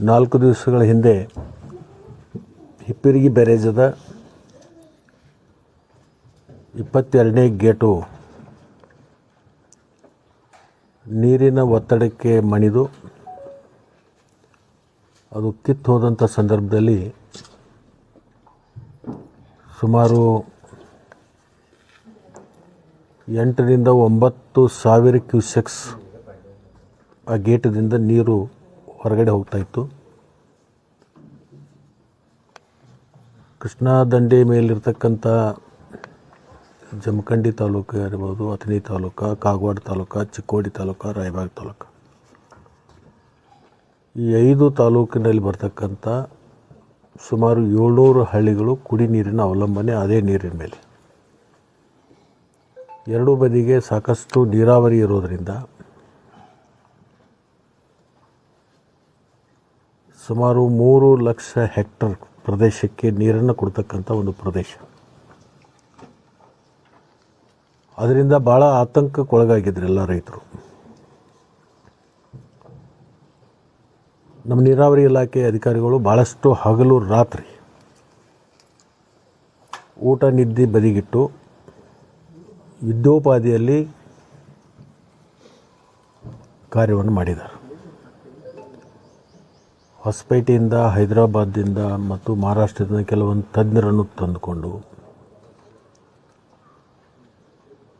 ನಾಲ್ಕು ದಿವಸಗಳ ಹಿಂದೆ ಹಿಪ್ಪರಿಗಿ ಬ್ಯಾರೇಜದ ಇಪ್ಪತ್ತೆರಡನೇ ಗೇಟು ನೀರಿನ ಒತ್ತಡಕ್ಕೆ ಮಣಿದು ಅದು ಕಿತ್ತು ಹೋದಂಥ ಸಂದರ್ಭದಲ್ಲಿ ಸುಮಾರು ಎಂಟರಿಂದ ಒಂಬತ್ತು ಸಾವಿರ ಕ್ಯೂಸೆಕ್ಸ್ ಆ ಗೇಟದಿಂದ ನೀರು ಹೊರಗಡೆ ಹೋಗ್ತಾ ಇತ್ತು. ಕೃಷ್ಣಾ ದಂಡೆ ಮೇಲಿರ್ತಕ್ಕಂಥ ಜಮಖಂಡಿ ತಾಲೂಕು ಇರ್ಬೋದು ಅಥಣಿ ತಾಲೂಕು, ಕಾಗವಾಡ ತಾಲೂಕ, ಚಿಕ್ಕೋಡಿ ತಾಲೂಕ, ರಾಯಬಾಗ ತಾಲೂಕು. ಈ ಐದು ತಾಲೂಕಿನಲ್ಲಿ ಬರ್ತಕ್ಕಂಥ ಸುಮಾರು ಏಳ್ನೂರು ಹಳ್ಳಿಗಳು ಕುಡಿ ನೀರಿನ ಅವಲಂಬನೆ, ಅದೇ ನೀರಿನ ಮೇಲೆ. ಎರಡೂ ಬದಿಗೆ ಸಾಕಷ್ಟು ನೀರಾವರಿ ಇರೋದರಿಂದ ಸುಮಾರು ಮೂರು ಲಕ್ಷ ಹೆಕ್ಟರ್ ಪ್ರದೇಶಕ್ಕೆ ನೀರನ್ನು ಕೊಡ್ತಕ್ಕಂಥ ಒಂದು ಪ್ರದೇಶ. ಅದರಿಂದ ಭಾಳ ಆತಂಕಕ್ಕೊಳಗಾಗಿದ್ರು ಎಲ್ಲ ರೈತರು. ನಮ್ಮ ನೀರಾವರಿ ಇಲಾಖೆ ಅಧಿಕಾರಿಗಳು ಭಾಳಷ್ಟು ಹಗಲು ರಾತ್ರಿ ಊಟ ನಿದ್ದೆ ಬದಿಗಿಟ್ಟು ಯುದ್ಧೋಪಾದಿಯಲ್ಲಿ ಕಾರ್ಯವನ್ನು ಮಾಡಿದ್ದಾರೆ. ಹೊಸಪೇಟೆಯಿಂದ, ಹೈದರಾಬಾದ್ದಿಂದ ಮತ್ತು ಮಹಾರಾಷ್ಟ್ರದಿಂದ ಕೆಲವೊಂದು ತಜ್ಞರನ್ನು ತಂದುಕೊಂಡು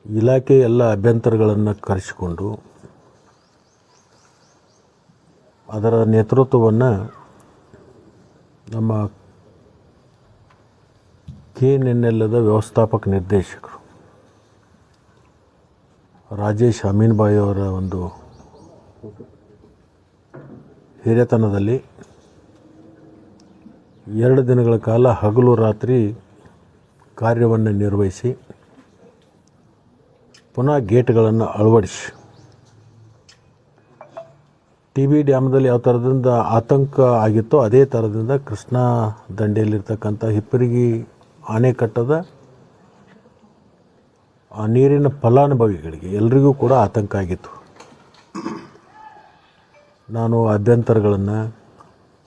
ಇಲಾಖೆ ಎಲ್ಲ ಅಭ್ಯಂತರಗಳನ್ನು ಕರೆಸಿಕೊಂಡು ಅದರ ನೇತೃತ್ವವನ್ನು ನಮ್ಮ ಕೆ ಎಲ್ಲದ ವ್ಯವಸ್ಥಾಪಕ ನಿರ್ದೇಶಕರು ರಾಜೇಶ್ ಅಮೀನ್ಬಾಯಿ ಅವರ ಒಂದು ಹಿರಿಯತನದಲ್ಲಿ ಎರಡು ದಿನಗಳ ಕಾಲ ಹಗಲು ರಾತ್ರಿ ಕಾರ್ಯವನ್ನು ನಿರ್ವಹಿಸಿ ಪುನಃ ಗೇಟ್ಗಳನ್ನು ಅಳವಡಿಸಿ. ಟಿ ಬಿ ಡ್ಯಾಮ್ದಲ್ಲಿ ಯಾವ ಥರದಿಂದ ಆತಂಕ ಆಗಿತ್ತೋ ಅದೇ ಥರದಿಂದ ಕೃಷ್ಣಾ ದಂಡೆಯಲ್ಲಿರ್ತಕ್ಕಂಥ ಹಿಪ್ಪರಿಗಿ ಅಣೆಕಟ್ಟದ ಆ ನೀರಿನ ಫಲಾನುಭವಿಗಳಿಗೆ ಎಲ್ರಿಗೂ ಕೂಡ ಆತಂಕ ಆಗಿತ್ತು. ನಾನು ಅಭ್ಯಂತರಗಳನ್ನು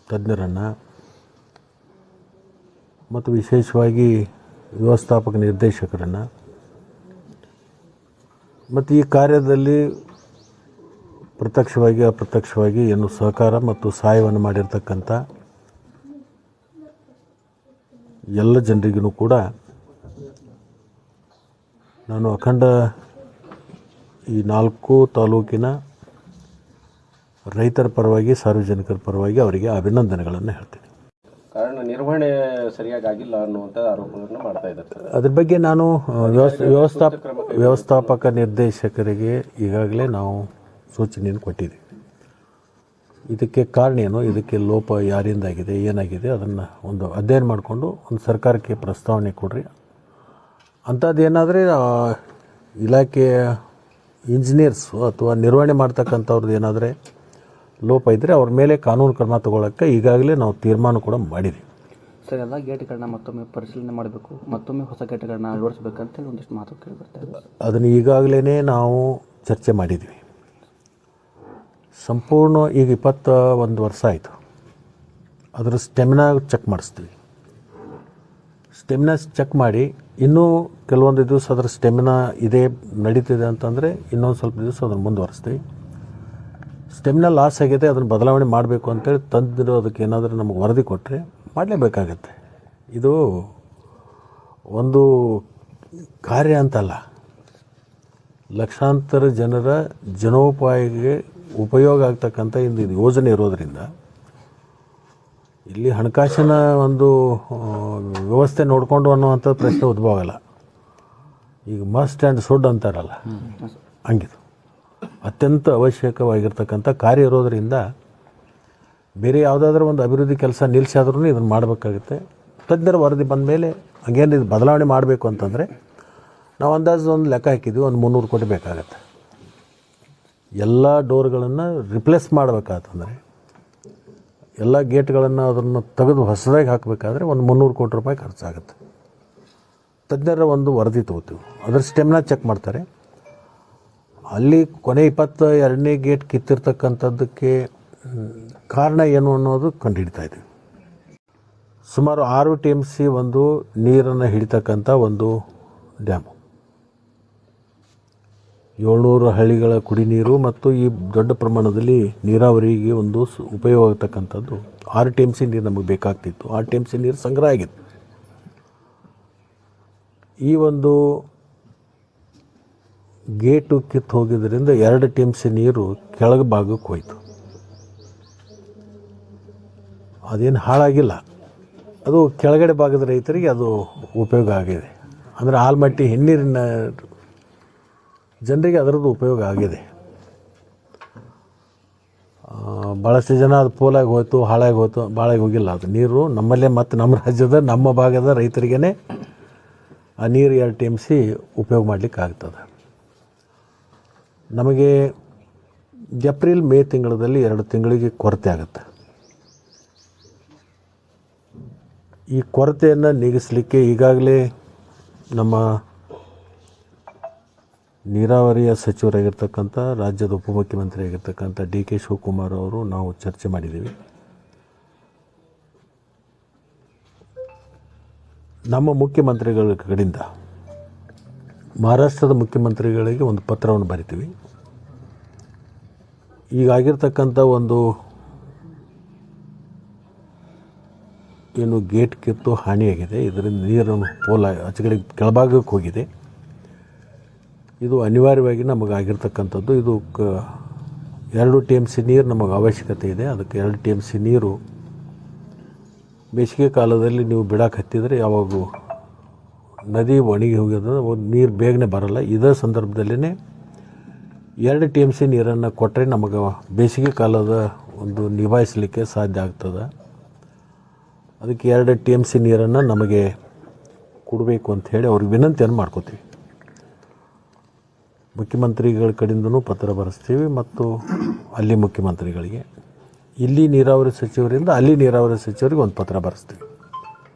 ತಜ್ಞರನ್ನು, ಮತ್ತು ವಿಶೇಷವಾಗಿ ವ್ಯವಸ್ಥಾಪಕ ನಿರ್ದೇಶಕರನ್ನು, ಮತ್ತು ಈ ಕಾರ್ಯದಲ್ಲಿ ಪ್ರತ್ಯಕ್ಷವಾಗಿ, ಅಪ್ರತ್ಯಕ್ಷವಾಗಿ ಏನು ಸಹಕಾರ ಮತ್ತು ಸಹಾಯವನ್ನು ಮಾಡಿರ್ತಕ್ಕಂಥ ಎಲ್ಲ ಜನರಿಗೂ ಕೂಡ ನಾನು ಅಖಂಡ ಈ ನಾಲ್ಕು ತಾಲೂಕಿನ ರೈತರ ಪರವಾಗಿ ಸಾರ್ವಜನಿಕರ ಪರವಾಗಿ ಅವರಿಗೆ ಅಭಿನಂದನೆಗಳನ್ನು ಹೇಳ್ತೀನಿ. ಕಾರಣ ನಿರ್ವಹಣೆ ಸರಿಯಾಗಿ ಆಗಿಲ್ಲ ಅನ್ನುವಂಥ ಆರೋಪಗಳನ್ನು ಮಾಡ್ತಾ ಇದ್ದಾರೆ. ಅದ್ರ ಬಗ್ಗೆ ನಾನು ವ್ಯವಸ್ಥಾ ವ್ಯವಸ್ ವ್ಯವಸ್ಥಾಪ ವ್ಯವಸ್ಥಾಪಕ ನಿರ್ದೇಶಕರಿಗೆ ಈಗಾಗಲೇ ನಾವು ಸೂಚನೆಯನ್ನು ಕೊಟ್ಟಿದ್ದೀವಿ. ಇದಕ್ಕೆ ಕಾರಣ ಏನು? ಇದಕ್ಕೆ ಲೋಪ ಯಾರಿಂದಾಗಿದೆ ಏನಾಗಿದೆ? ಅದನ್ನು ಒಂದು ಅಧ್ಯಯನ ಮಾಡಿಕೊಂಡು ಒಂದು ಸರ್ಕಾರಕ್ಕೆ ಪ್ರಸ್ತಾವನೆ ಕೊಡ್ರಿ. ಅಂಥದ್ದೇನಾದರೆ ಇಲಾಖೆಯ ಇಂಜಿನಿಯರ್ಸು ಅಥವಾ ನಿರ್ವಹಣೆ ಮಾಡ್ತಕ್ಕಂಥವ್ರದ್ದು ಏನಾದರೆ ಲೋಪ ಇದ್ದರೆ ಅವ್ರ ಮೇಲೆ ಕಾನೂನು ಕ್ರಮ ತಗೊಳ್ಳೋಕ್ಕೆ ಈಗಾಗಲೇ ನಾವು ತೀರ್ಮಾನ ಕೂಡ ಮಾಡಿದ್ವಿ. ಸರ್ ಎಲ್ಲ ಗೇಟ್ಗಳನ್ನ ಮತ್ತೊಮ್ಮೆ ಪರಿಶೀಲನೆ ಮಾಡಬೇಕು ಮತ್ತೊಮ್ಮೆ ಹೊಸ ಗೇಟ್ಗಳನ್ನ ಅಳವಡಿಸಬೇಕಂತೇಳಿ ಒಂದಿಷ್ಟು ಮಾತು ಕೇಳಿ ಬರ್ತಾ ಇದೆ ಅದನ್ನು ಈಗಾಗಲೇ ನಾವು ಚರ್ಚೆ ಮಾಡಿದ್ವಿ. ಸಂಪೂರ್ಣ ಈಗ ಇಪ್ಪತ್ತ ಒಂದು ವರ್ಷ ಆಯಿತು. ಅದರ ಸ್ಟೆಮಿನಾ ಚೆಕ್ ಮಾಡಿಸ್ತೀವಿ. ಸ್ಟೆಮಿನಾ ಚೆಕ್ ಮಾಡಿ ಇನ್ನೂ ಕೆಲವೊಂದು ದಿವಸ ಅದರ ಸ್ಟೆಮಿನಾ ಇದೇ ನಡೀತಿದೆ ಅಂತಂದರೆ ಇನ್ನೊಂದು ಸ್ವಲ್ಪ ದಿವಸ ಅದನ್ನು ಮುಂದುವರಿಸ್ತೀವಿ. ಸ್ಟೆಮಿನಾ ಲಾಸ್ ಆಗಿದೆ ಅದನ್ನು ಬದಲಾವಣೆ ಮಾಡಬೇಕು ಅಂತೇಳಿ ತಂದಿರೋ ಅದಕ್ಕೆ ಏನಾದರೂ ನಮಗೆ ವರದಿ ಕೊಟ್ಟರೆ ಮಾಡಲೇಬೇಕಾಗತ್ತೆ. ಇದು ಒಂದು ಕಾರ್ಯ ಅಂತಲ್ಲ. ಲಕ್ಷಾಂತರ ಜನರ ಜನೋಪಾಯಿಗೆ ಉಪಯೋಗ ಆಗ್ತಕ್ಕಂಥ ಇಂದು ಇದು ಯೋಜನೆ ಇರೋದರಿಂದ ಇಲ್ಲಿ ಹಣಕಾಸಿನ ಒಂದು ವ್ಯವಸ್ಥೆ ನೋಡಿಕೊಂಡು ಅನ್ನುವಂಥ ಪ್ರಶ್ನೆ ಉದ್ಭವ ಆಗಲ್ಲ. ಈಗ ಮಸ್ಟ್ ಆ್ಯಂಡ್ ಸುಡ್ ಅಂತಾರಲ್ಲ. ಹಂಗಿದು. ಅತ್ಯಂತ ಅವಶ್ಯಕವಾಗಿರ್ತಕ್ಕಂಥ ಕಾರ್ಯ ಇರೋದರಿಂದ ಬೇರೆ ಯಾವುದಾದ್ರೂ ಒಂದು ಅಭಿವೃದ್ಧಿ ಕೆಲಸ ನಿಲ್ಲಿಸಾದ್ರೂ ಇದನ್ನು ಮಾಡಬೇಕಾಗುತ್ತೆ. ತಜ್ಞರ ವರದಿ ಬಂದ ಮೇಲೆ ಹಂಗೇನು ಇದು ಬದಲಾವಣೆ ಮಾಡಬೇಕು ಅಂತಂದರೆ ನಾವು ಅಂದಾಜು ಒಂದು ಲೆಕ್ಕ ಹಾಕಿದ್ವಿ, ಒಂದು ಮುನ್ನೂರು ಕೋಟಿ ಬೇಕಾಗತ್ತೆ. ಎಲ್ಲ ಡೋರ್ಗಳನ್ನು ರಿಪ್ಲೇಸ್ ಮಾಡಬೇಕಾತಂದರೆ, ಎಲ್ಲ ಗೇಟ್ಗಳನ್ನು ಅದನ್ನು ತೆಗೆದು ಹೊಸದಾಗಿ ಹಾಕಬೇಕಾದ್ರೆ ಒಂದು ಮುನ್ನೂರು ಕೋಟಿ ರೂಪಾಯಿ ಖರ್ಚಾಗುತ್ತೆ. ತಜ್ಞರ ಒಂದು ವರದಿ ತೊಗೋತೀವಿ. ಅದರ ಸ್ಟೆಮ್ನ ಚೆಕ್ ಮಾಡ್ತಾರೆ. ಅಲ್ಲಿ ಕೊನೆ ಇಪ್ಪತ್ತ ಎರಡನೇ ಗೇಟ್ ಕಿತ್ತಿರ್ತಕ್ಕಂಥದ್ದಕ್ಕೆ ಕಾರಣ ಏನು ಅನ್ನೋದು ಕಂಡುಹಿಡ್ತಾ ಇದ್ದೀವಿ. ಸುಮಾರು ಆರು ಟಿ ಎಂ ಸಿ ಒಂದು ನೀರನ್ನು ಹಿಡಿತಕ್ಕಂಥ ಒಂದು ಡ್ಯಾಮು. ಏಳ್ನೂರು ಹಳ್ಳಿಗಳ ಕುಡಿ ನೀರು ಮತ್ತು ಈ ದೊಡ್ಡ ಪ್ರಮಾಣದಲ್ಲಿ ನೀರಾವರಿಗೆ ಒಂದು ಉಪಯೋಗ ಆಗ್ತಕ್ಕಂಥದ್ದು. ಆರು ಟಿ ಎಂ ಸಿ ನೀರು ನಮಗೆ ಬೇಕಾಗ್ತಿತ್ತು. ಆರು ಟಿ ಎಂ ಸಿ ನೀರು ಸಂಗ್ರಹ ಆಗಿತ್ತು. ಈ ಒಂದು ಗೇಟು ಕಿತ್ತು ಹೋಗಿದ್ದರಿಂದ ಎರಡು ಟಿ ನೀರು ಕೆಳಗೆ ಭಾಗಕ್ಕೆ ಹೋಯಿತು. ಅದೇನು ಹಾಳಾಗಿಲ್ಲ. ಅದು ಕೆಳಗಡೆ ಭಾಗದ ರೈತರಿಗೆ ಅದು ಉಪಯೋಗ ಆಗಿದೆ. ಅಂದರೆ ಆಲ್ಮಟ್ಟಿ ಹಿನ್ನೀರಿನ ಜನರಿಗೆ ಅದರದ್ದು ಉಪಯೋಗ ಆಗಿದೆ. ಭಾಳಷ್ಟು ಜನ ಅದು ಪೋಲಾಗಿ ಹೋಯ್ತು, ಹಾಳಾಗಿ ಹೋಯ್ತು ಭಾಳಾಗಿ ಹೋಗಿಲ್ಲ ಅದು ನೀರು. ನಮ್ಮಲ್ಲೇ ಮತ್ತು ನಮ್ಮ ರಾಜ್ಯದ, ನಮ್ಮ ಭಾಗದ ರೈತರಿಗೇ ಆ ನೀರು ಎರಡು ಟಿ ಸಿ ಉಪಯೋಗ ಮಾಡ್ಲಿಕ್ಕೆ ಆಗ್ತದೆ ನಮಗೆ ಏಪ್ರಿಲ್, ಮೇ ತಿಂಗಳಲ್ಲಿ ಎರಡು ತಿಂಗಳಿಗೆ ಕೊರತೆ ಆಗುತ್ತೆ. ಈ ಕೊರತೆಯನ್ನು ನೀಗಿಸಲಿಕ್ಕೆ ಈಗಾಗಲೇ ನಮ್ಮ ನೀರಾವರಿಯ ಸಚಿವರಾಗಿರ್ತಕ್ಕಂಥ, ರಾಜ್ಯದ ಉಪಮುಖ್ಯಮಂತ್ರಿ ಆಗಿರ್ತಕ್ಕಂಥ ಡಿ ಕೆ ಶಿವಕುಮಾರ್ ಅವರು ನಾವು ಚರ್ಚೆ ಮಾಡಿದ್ದೀವಿ. ನಮ್ಮ ಮುಖ್ಯಮಂತ್ರಿಗಳ ಕಡೆಯಿಂದ ಮಹಾರಾಷ್ಟ್ರದ ಮುಖ್ಯಮಂತ್ರಿಗಳಿಗೆ ಒಂದು ಪತ್ರವನ್ನು ಬರಿತೀವಿ. ಈಗಾಗಿರ್ತಕ್ಕಂಥ ಒಂದು ಏನು ಗೇಟ್ ಕಿತ್ತು ಹಾನಿಯಾಗಿದೆ. ಇದರಿಂದ ನೀರನ್ನು ಪೋಲ ಆಚೆಗಡೆ ಕೆಳಭಾಗಕ್ಕೆ ಹೋಗಿದೆ. ಇದು ಅನಿವಾರ್ಯವಾಗಿ ನಮಗೆ ಆಗಿರ್ತಕ್ಕಂಥದ್ದು. ಇದು ಕ ಎರಡು ಟಿ ಎಂ ಸಿ ನೀರು ನಮಗೆ ಅವಶ್ಯಕತೆ ಇದೆ. ಅದಕ್ಕೆ ಎರಡು ಟಿ ಎಂ ಸಿ ನೀರು ಬೇಸಿಗೆ ಕಾಲದಲ್ಲಿ ನೀವು ಬಿಡಕ್ಕೆ ಹತ್ತಿದರೆ ಯಾವಾಗೂ ನದಿ ಒಣಗಿ ಹೋಗಿದ್ರೆ ನೀರು ಬೇಗನೆ ಬರಲ್ಲ. ಇದೇ ಸಂದರ್ಭದಲ್ಲೇ ಎರಡು ಟಿ ಎಂ ಸಿ ನೀರನ್ನು ಕೊಟ್ಟರೆ ನಮಗೆ ಬೇಸಿಗೆ ಕಾಲದ ಒಂದು ನಿಭಾಯಿಸಲಿಕ್ಕೆ ಸಾಧ್ಯ ಆಗ್ತದೆ. ಅದಕ್ಕೆ ಎರಡು ಟಿ ಎಂ ಸಿ ನೀರನ್ನು ನಮಗೆ ಕೊಡಬೇಕು ಅಂತ ಹೇಳಿ ಅವ್ರಿಗೆ ವಿನಂತಿಯನ್ನು ಮಾಡ್ಕೋತೀವಿ. ಮುಖ್ಯಮಂತ್ರಿಗಳ ಕಡೆಯಿಂದನೂ ಪತ್ರ ಬರೆಸ್ತೀವಿ ಮತ್ತು ಅಲ್ಲಿ ಮುಖ್ಯಮಂತ್ರಿಗಳಿಗೆ. ಇಲ್ಲಿ ನೀರಾವರಿ ಸಚಿವರಿಂದ ಅಲ್ಲಿ ನೀರಾವರಿ ಸಚಿವರಿಗೆ ಒಂದು ಪತ್ರ ಬರೆಸ್ತೀವಿ.